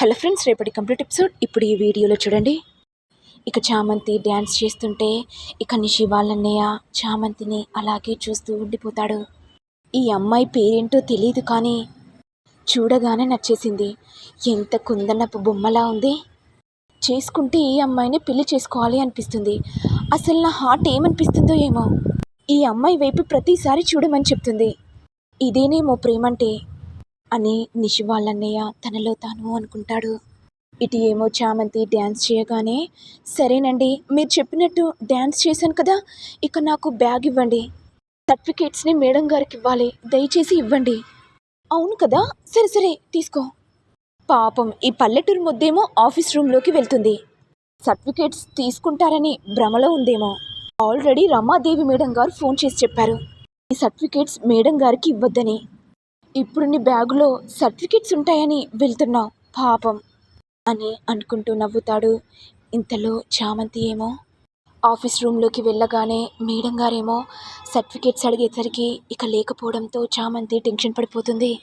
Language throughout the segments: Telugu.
హలో ఫ్రెండ్స్ రేపటి కంప్లీట్ ఎపిసోడ్. ఇప్పుడు ఈ వీడియోలో చూడండి. ఇక చామంతి డ్యాన్స్ చేస్తుంటే ఇక నిషి వాళ్ళన్నయ్య చామంతిని అలాగే చూస్తూ ఉండిపోతాడు. ఈ అమ్మాయి పేరేంటో తెలియదు కానీ చూడగానే నచ్చేసింది. ఎంత కుందనపు బొమ్మలా ఉంది. చేసుకుంటే ఈ అమ్మాయిని పెళ్ళి చేసుకోవాలి అనిపిస్తుంది. అసలు నా హార్ట్ ఏమనిపిస్తుందో ఏమో. ఈ అమ్మాయి వైపు ప్రతిసారి చూడమని చెప్తుంది. ఇదేనేమో ప్రేమంటే అని నిషి వాళ్ళన్నయ్య తనలో తాను అనుకుంటాడు. ఇటు ఏమో చామంతి డ్యాన్స్ చేయగానే సరేనండి మీరు చెప్పినట్టు డ్యాన్స్ చేశాను కదా ఇక నాకు బ్యాగ్ ఇవ్వండి. సర్టిఫికేట్స్ని మేడం గారికి ఇవ్వాలి దయచేసి ఇవ్వండి. అవును కదా సరే సరే తీసుకో. పాపం ఈ పల్లెటూరు ముద్దేమో ఆఫీస్ రూమ్లోకి వెళ్తుంది. సర్టిఫికేట్స్ తీసుకుంటారని భ్రమలో ఉందేమో. Already Ramadevi madam garu phone చేసి చెప్పారు. ఈ సర్టిఫికేట్స్ మేడం గారికి ఇవ్వద్దని. ఇప్పుడు నీ బ్యాగులో సర్టిఫికెట్స్ ఉంటాయని వెళ్తున్నావు పాపం అని అనుకుంటూ నవ్వుతాడు. ఇంతలో చామంతి ఏమో? ఆఫీస్ రూమ్లోకి వెళ్ళగానే మేడం గారేమో సర్టిఫికేట్స్ అడిగేసరికి ఇక లేకపోవడంతో చామంతి టెన్షన్ పడిపోతుంది.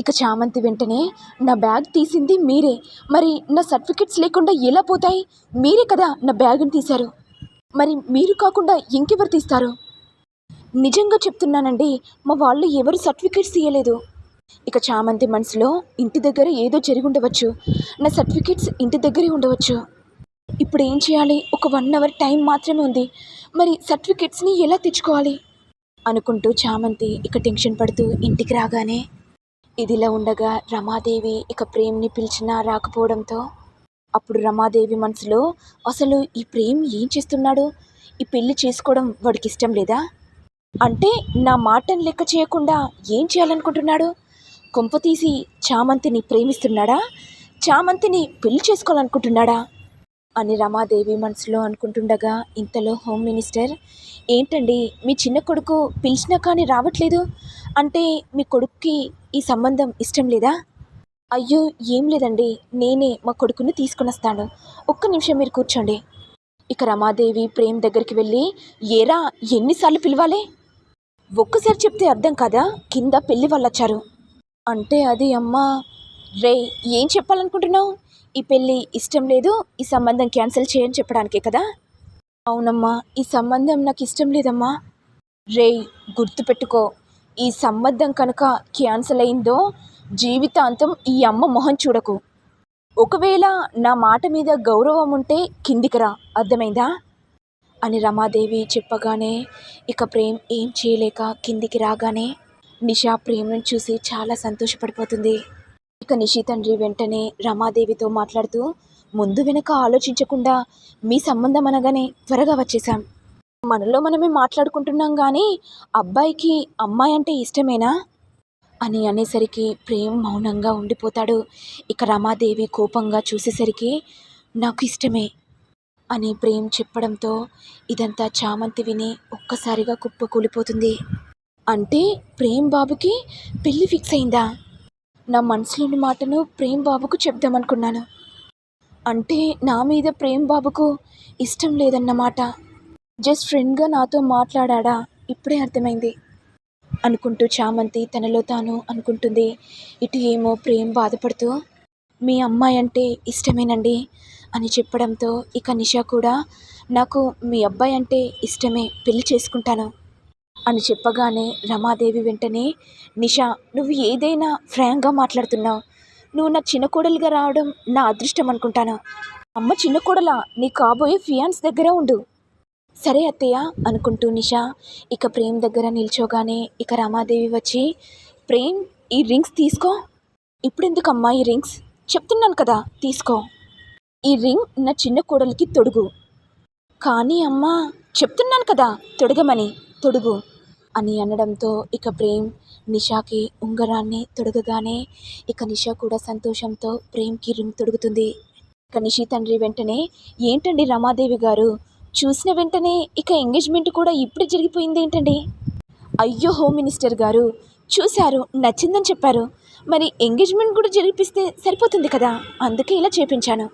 ఇక చామంతి వెంటనే నా బ్యాగ్ తీసింది మీరే. మరి నా సర్టిఫికెట్స్ లేకుండా ఎలా పోతాయి? మీరే కదా నా బ్యాగ్ని తీశారు. మరి మీరు కాకుండా ఇంకెవరు తీస్తారు? నిజంగా చెప్తున్నానండి మా వాళ్ళు ఎవరు సర్టిఫికేట్స్ ఇవ్వలేదు ఇక చామంతి మనసులో ఇంటి దగ్గర ఏదో జరిగి ఉండవచ్చు. నా సర్టిఫికేట్స్ ఇంటి దగ్గరే ఉండవచ్చు. ఇప్పుడు ఏం చేయాలి? ఒక వన్ అవర్ టైం మాత్రమే ఉంది. మరి సర్టిఫికేట్స్ని ఎలా తెచ్చుకోవాలి? అనుకుంటూ చామంతి ఇక టెన్షన్ పడుతూ ఇంటికి రాగానే ఇదిలా ఉండగా రమాదేవి ఇక ప్రేమ్ని పిలిచినా రాకపోవడంతో అప్పుడు రమాదేవి మనసులో అసలు ఈ ప్రేమ్ ఏం చేస్తున్నాడు? ఈ పెళ్ళి చేసుకోవడం వాడికి ఇష్టం లేదా? అంటే నా మాటను లెక్క చేయకుండా ఏం చేయాలనుకుంటున్నాడు? కొంప తీసి చామంతిని ప్రేమిస్తున్నాడా? చామంతిని పెళ్ళి చేసుకోవాలనుకుంటున్నాడా? అని రమాదేవి మనసులో అనుకుంటుండగా ఇంతలో హోమ్ మినిస్టర్ ఏంటండి మీ చిన్న కొడుకు పిలిచినా కానీ రావట్లేదు? అంటే మీ కొడుక్కి ఈ సంబంధం ఇష్టం లేదా? అయ్యో ఏం లేదండి నేనే మా కొడుకుని తీసుకుని వస్తాను ఒక్క నిమిషం మీరు కూర్చోండి. ఇక రమాదేవి ప్రేమ్ దగ్గరికి వెళ్ళి ఏరా ఎన్నిసార్లు పిలవాలి? ఒక్కసారి చెప్తే అర్థం కదా? కింద పెళ్ళి వాళ్ళొచ్చారు. అంటే అది అమ్మా. రే ఏం చెప్పాలనుకుంటున్నావు? ఈ పెళ్ళి ఇష్టం లేదు ఈ సంబంధం క్యాన్సిల్ చేయని చెప్పడానికే కదా? అవునమ్మా ఈ సంబంధం నాకు ఇష్టం లేదమ్మా. రే గుర్తుపెట్టుకో ఈ సంబంధం కనుక క్యాన్సిల్ అయిందో జీవితాంతం ఈ అమ్మ మొహం చూడకు. ఒకవేళ నా మాట మీద గౌరవం ఉంటే కిందికి రా. అర్థమైందా? అని రమాదేవి చెప్పగానే ఇక ప్రేమ్ ఏం చేయలేక కిందికి రాగానే నిషా ప్రేమ్ను చూసి చాలా సంతోషపడిపోతుంది. ఇక నిషి తండ్రి వెంటనే రమాదేవితో మాట్లాడుతూ ముందు వెనుక ఆలోచించకుండా మీ సంబంధం అనగానే త్వరగా వచ్చేసాం మనలో మనమే మాట్లాడుకుంటున్నాం కానీ అబ్బాయికి అమ్మాయి అంటే ఇష్టమేనా? అని అనేసరికి ప్రేమ్ మౌనంగా ఉండిపోతాడు. ఇక రమాదేవి కోపంగా చూసేసరికి నాకు ఇష్టమే. అని ప్రేమ్ చెప్పడంతో ఇదంతా చామంతి విని ఒక్కసారిగా కుప్ప కూలిపోతుంది. అంటే ప్రేమ్ బాబుకి పెళ్ళి ఫిక్స్ అయిందా? నా మనసులోని మాటను ప్రేమ్ బాబుకు చెప్దామనుకున్నాను. అంటే నా మీద ప్రేమ్ బాబుకు ఇష్టం లేదన్నమాట. జస్ట్ ఫ్రెండ్గా నాతో మాట్లాడా ఇప్పుడే అర్థమైంది. అనుకుంటూ చామంతి తనలో తాను అనుకుంటుంది. ఇటు ఏమో ప్రేమ్ బాధపడుతూ మీ అమ్మాయి అంటే ఇష్టమేనండి అని చెప్పడంతో ఇక నిషా కూడా నాకు మీ అబ్బాయి అంటే ఇష్టమే పెళ్ళి చేసుకుంటాను అని చెప్పగానే రమాదేవి వెంటనే నిషా నువ్వు ఏదైనా ఫ్రాంక్గా మాట్లాడుతున్నావు. నువ్వు నా చిన్న కోడలుగా రావడం నా అదృష్టం అనుకుంటాను. అమ్మ చిన్న కోడల నీ కాబోయే ఫియాన్స్ దగ్గర ఉండు. సరే అత్తయ్య అనుకుంటూ నిషా ఇక ప్రేమ్ దగ్గర నిల్చోగానే ఇక రమాదేవి వచ్చి ప్రేమ్ ఈ రింగ్స్ తీసుకో. ఇప్పుడెందుకమ్మా ఈ రింగ్స్? చెప్తున్నాను కదా తీసుకో. ఈ రింగ్ నా చిన్న కోడలికి తొడుగు. కానీ అమ్మా చెప్తున్నాను కదా తొడగమని తొడుగు అని అనడంతో ఇక ప్రేమ్ నిషాకి ఉంగరాన్ని తొడగగానే ఇక నిషా కూడా సంతోషంతో ప్రేమ్కి రింగ్ తొడుగుతుంది. ఇక నిషి తండ్రి వెంటనే ఏంటండి రమాదేవి గారు? చూసిన వెంటనే ఇక ఎంగేజ్మెంట్ కూడా ఇప్పుడే జరిగిపోయింది ఏంటండి అయ్యో హోమ్ మినిస్టర్ గారు చూశారు నచ్చిందని చెప్పారు. మరి ఎంగేజ్మెంట్ కూడా జరిపిస్తే సరిపోతుంది కదా? అందుకే ఇలా చేపించాను.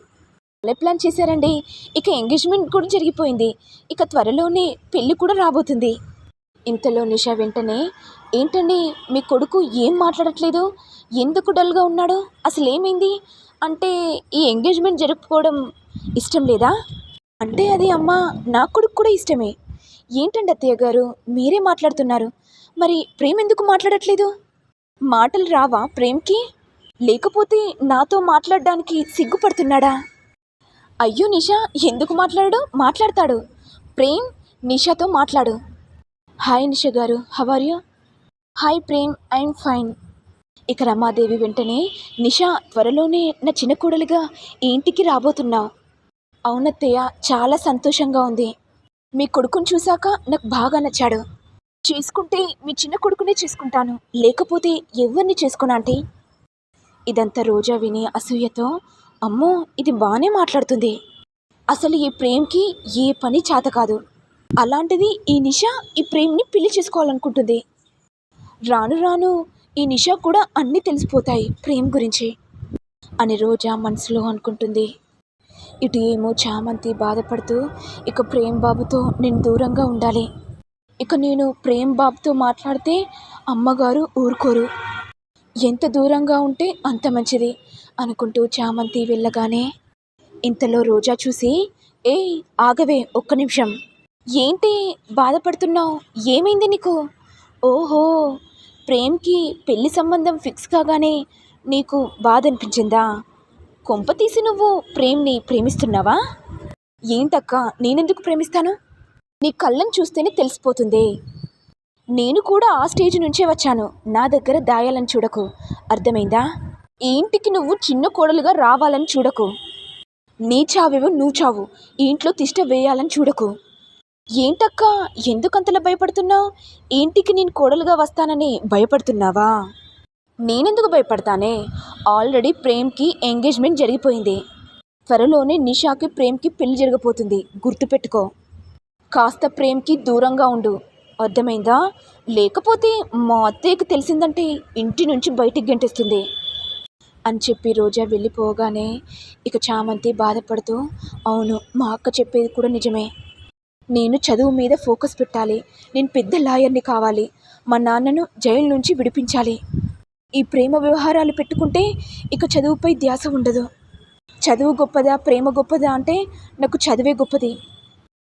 భలే ప్లాన్ చేశారండి. ఇక ఎంగేజ్మెంట్ కూడా జరిగిపోయింది. ఇక త్వరలోనే పెళ్ళి కూడా రాబోతుంది. ఇంతలో నిషా వెంటనే ఏంటండి మీ కొడుకు ఏం మాట్లాడట్లేదు? ఎందుకు డల్గా ఉన్నాడు? అసలు ఏమైంది అంటే ఈ ఎంగేజ్మెంట్ జరుపుకోవడం ఇష్టం లేదా? అంటే అది అమ్మ నా కొడుకు కూడా ఇష్టమే. ఏంటండి అత్తయ్య గారు మీరే మాట్లాడుతున్నారు. మరి ప్రేమ్ ఎందుకు మాట్లాడట్లేదు? మాటలు రావా ప్రేమ్కి? లేకపోతే నాతో మాట్లాడడానికి సిగ్గుపడుతున్నాడా? అయ్యో నిషా ఎందుకు మాట్లాడు? మాట్లాడతాడు. ప్రేమ్ నిషాతో మాట్లాడు. హాయ్ నిషా గారు how are you? Hi Prem I'm fine. ఇక రమాదేవి వెంటనే నిషా త్వరలోనే నా చిన్న కోడలిగా ఇంటికి రాబోతున్నావు. అవునత్తయ్య చాలా సంతోషంగా ఉంది. మీ కొడుకుని చూశాక నాకు బాగా నచ్చాడు. చేసుకుంటే మీ చిన్న కొడుకునే చేసుకుంటాను. లేకపోతే ఎవరిని చేసుకోనా అంటే ఇదంతా రోజా విని అసూయతో అమ్మో ఇది బాగానే మాట్లాడుతుంది. అసలు ఈ ప్రేమ్కి ఏ పని చేత కాదు. అలాంటిది ఈ నిషా ఈ ప్రేమ్ని పెళ్ళి చేసుకోవాలనుకుంటుంది. రాను రాను ఈ నిషా కూడా అన్నీ తెలిసిపోతాయి ప్రేమ్ గురించి అని రోజా మనసులో అనుకుంటుంది. ఇటు ఏమో చామంతి బాధపడుతూ ఇక ప్రేమ్ బాబుతో నేను దూరంగా ఉండాలి. ఇక నేను ప్రేమ్ బాబుతో మాట్లాడితే అమ్మగారు ఊరుకోరు. ఎంత దూరంగా ఉంటే అంత మంచిది అనుకుంటూ చామంతి వెళ్ళగానే ఇంతలో రోజా చూసి ఏ ఆగవే ఒక్క నిమిషం. ఏంటి బాధపడుతున్నావు? ఏమైంది నీకు? ఓహో ప్రేమ్కి పెళ్ళి సంబంధం ఫిక్స్ కాగానే నీకు బాధ అనిపించిందా కొంప తీసి నువ్వు ప్రేమ్ని ప్రేమిస్తున్నావా? ఏంటక్క నేనెందుకు ప్రేమిస్తాను? నీ కళ్ళని చూస్తేనే తెలిసిపోతుంది. నేను కూడా ఆ స్టేజ్ నుంచే వచ్చాను. నా దగ్గర దాయాలని చూడకు. అర్థమైందా? ఈ ఇంటికి నువ్వు చిన్న కోడలుగా రావాలని చూడకు. నీ చావేవో నువ్వు చావు. ఈ ఇంట్లో తిష్ట వేయాలని చూడకు. ఏంటక్క? ఎందుకంతలా భయపడుతున్నావు? ఇంటికి నేను కోడలుగా వస్తానని భయపడుతున్నావా? నేనెందుకు భయపడతానే? ఆల్రెడీ ప్రేమ్కి ఎంగేజ్మెంట్ జరిగిపోయింది. త్వరలోనే నిషాకి ప్రేమ్కి పెళ్ళి జరగబోతుంది. గుర్తుపెట్టుకో. కాస్త ప్రేమ్కి దూరంగా ఉండు. అర్థమైందా? లేకపోతే మా అత్తయ్యకి తెలిసిందంటే ఇంటి నుంచి బయటికి గంటేస్తుంది. అని చెప్పి రోజా వెళ్ళిపోగానే ఇక చామంతి బాధపడుతూ అవును మా అక్క చెప్పేది కూడా నిజమే. నేను చదువు మీద ఫోకస్ పెట్టాలి. నేను పెద్ద లాయర్ని కావాలి. మా నాన్నను జైలు నుంచి విడిపించాలి. ఈ ప్రేమ వ్యవహారాలు పెట్టుకుంటే ఇక చదువుపై ధ్యాస ఉండదు. చదువు గొప్పదా ప్రేమ గొప్పదా అంటే నాకు చదివే గొప్పది.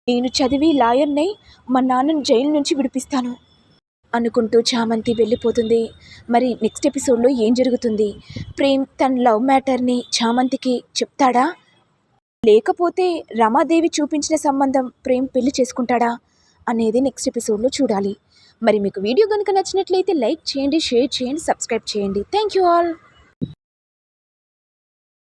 నేను చదివి లాయర్నై మా నాన్నను జైలు నుంచి విడిపిస్తాను అనుకుంటూ చామంతి వెళ్ళిపోతుంది. మరి నెక్స్ట్ ఎపిసోడ్లో ఏం జరుగుతుంది? ప్రేమ్ తన లవ్ మ్యాటర్ని చామంతికి చెప్తాడా? లేకపోతే రమాదేవి చూపించిన సంబంధం ప్రేమ్ పెళ్ళి చేసుకుంటాడా అనేది నెక్స్ట్ ఎపిసోడ్లో చూడాలి. మరి మీకు వీడియో కనుక నచ్చినట్లయితే లైక్ చేయండి షేర్ చేయండి సబ్స్క్రైబ్ చేయండి. Thank you all.